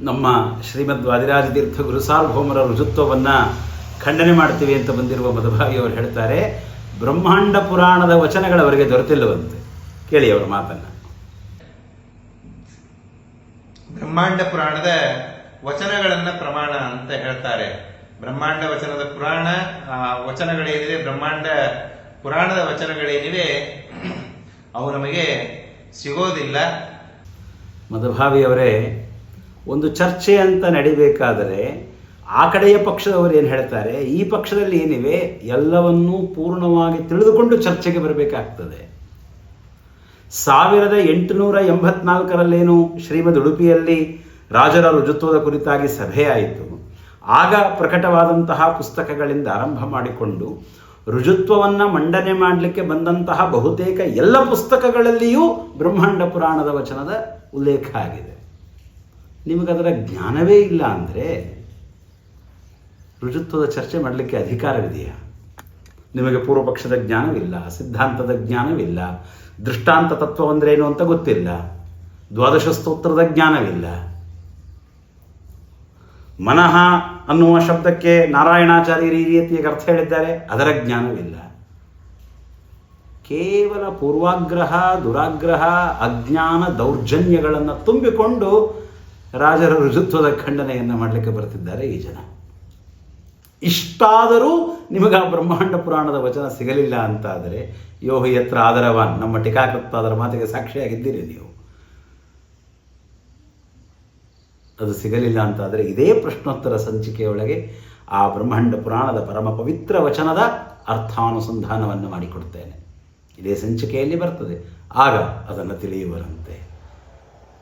ನಮ್ಮ ಶ್ರೀಮದ್ ವಾದಿರಾಜ ತೀರ್ಥ ಗುರುಸಾರ್ವಭೌಮರ ರುಜುತ್ವವನ್ನು ಖಂಡನೆ ಮಾಡ್ತೀವಿ ಅಂತ ಬಂದಿರುವ ಮಧುಭಾವಿಯವರು ಹೇಳ್ತಾರೆ ಬ್ರಹ್ಮಾಂಡ ಪುರಾಣದ ವಚನಗಳವರಿಗೆ ದೊರೆತಿಲ್ಲವಂತೆ. ಕೇಳಿ ಅವರ ಮಾತನ್ನು. ಬ್ರಹ್ಮಾಂಡ ಪುರಾಣದ ವಚನಗಳನ್ನು ಪ್ರಮಾಣ ಅಂತ ಹೇಳ್ತಾರೆ. ಬ್ರಹ್ಮಾಂಡ ವಚನದ ಪುರಾಣ ವಚನಗಳೇನಿವೆ ಬ್ರಹ್ಮಾಂಡ ಪುರಾಣದ ವಚನಗಳೇನಿವೆ ಅವು ನಮಗೆ ಸಿಗೋದಿಲ್ಲ. ಮಧುಭಾವಿಯವರೇ ಒಂದು ಚರ್ಚೆ ಅಂತ ನಡಿಬೇಕಾದರೆ ಆ ಕಡೆಯ ಪಕ್ಷದವರು ಏನು ಹೇಳ್ತಾರೆ, ಈ ಪಕ್ಷದಲ್ಲಿ ಏನಿವೆ, ಎಲ್ಲವನ್ನೂ ಪೂರ್ಣವಾಗಿ ತಿಳಿದುಕೊಂಡು ಚರ್ಚೆಗೆ ಬರಬೇಕಾಗ್ತದೆ. ಸಾವಿರದ ಎಂಟುನೂರ ಎಂಬತ್ನಾಲ್ಕರಲ್ಲೇನು ಶ್ರೀಮದ್ ಉಡುಪಿಯಲ್ಲಿ ರಾಜರ ರುಜುತ್ವದ ಕುರಿತಾಗಿ ಸಭೆ ಆಯಿತು. ಆಗ ಪ್ರಕಟವಾದಂತಹ ಪುಸ್ತಕಗಳಿಂದ ಆರಂಭ ಮಾಡಿಕೊಂಡು ರುಜುತ್ವವನ್ನು ಮಂಡನೆ ಮಾಡಲಿಕ್ಕೆ ಬಂದಂತಹ ಬಹುತೇಕ ಎಲ್ಲ ಪುಸ್ತಕಗಳಲ್ಲಿಯೂ ಬ್ರಹ್ಮಾಂಡ ಪುರಾಣದ ವಚನದ ಉಲ್ಲೇಖ ಆಗಿದೆ. ನಿಮಗದರ ಜ್ಞಾನವೇ ಇಲ್ಲ ಅಂದರೆ ರುಜುತ್ವದ ಚರ್ಚೆ ಮಾಡಲಿಕ್ಕೆ ಅಧಿಕಾರವಿದೆಯಾ ನಿಮಗೆ ಪೂರ್ವಪಕ್ಷದ ಜ್ಞಾನವಿಲ್ಲ ಸಿದ್ಧಾಂತದ ಜ್ಞಾನವಿಲ್ಲ ದೃಷ್ಟಾಂತ ತತ್ವ ಅಂದ್ರೇನು ಅಂತ ಗೊತ್ತಿಲ್ಲ ದ್ವಾದಶ ಸ್ತೋತ್ರದ ಜ್ಞಾನವಿಲ್ಲ ಮನಃ ಅನ್ನುವ ಶಬ್ದಕ್ಕೆ ನಾರಾಯಣಾಚಾರ್ಯರು ಈ ರೀತಿಯಾಗಿ ಅರ್ಥ ಹೇಳಿದ್ದಾರೆ, ಅದರ ಜ್ಞಾನವಿಲ್ಲ ಕೇವಲ ಪೂರ್ವಾಗ್ರಹ, ದುರಾಗ್ರಹ, ಅಜ್ಞಾನ ದೌರ್ಜನ್ಯಗಳನ್ನು ತುಂಬಿಕೊಂಡು ರಾಜರ ಋಜುತ್ವದ ಖಂಡನೆಯನ್ನು ಮಾಡಲಿಕ್ಕೆ ಬರ್ತಿದ್ದಾರೆ ಈ ಜನ. ಇಷ್ಟಾದರೂ ನಿಮಗೆ ಆ ಬ್ರಹ್ಮಾಂಡ ಪುರಾಣದ ವಚನ ಸಿಗಲಿಲ್ಲ ಅಂತಾದರೆ ಯೋಹಿ ಯತ್ರ ಆದರವಾನ್, ನಮ್ಮ ಟೀಕಾಕೃತ ಅದರ ಮಾತಿಗೆ ಸಾಕ್ಷಿಯಾಗಿದ್ದೀರಿ ನೀವು. ಅದು ಸಿಗಲಿಲ್ಲ ಅಂತಾದರೆ ಇದೇ ಪ್ರಶ್ನೋತ್ತರ ಸಂಚಿಕೆಯೊಳಗೆ ಆ ಬ್ರಹ್ಮಾಂಡ ಪುರಾಣದ ಪರಮ ಪವಿತ್ರ ವಚನದ ಅರ್ಥಾನುಸಂಧಾನವನ್ನು ಮಾಡಿಕೊಡ್ತೇನೆ. ಇದೇ ಸಂಚಿಕೆಯಲ್ಲಿ ಬರ್ತದೆ. ಆಗ ಅದನ್ನು ತಿಳಿಯುವರಂತೆ.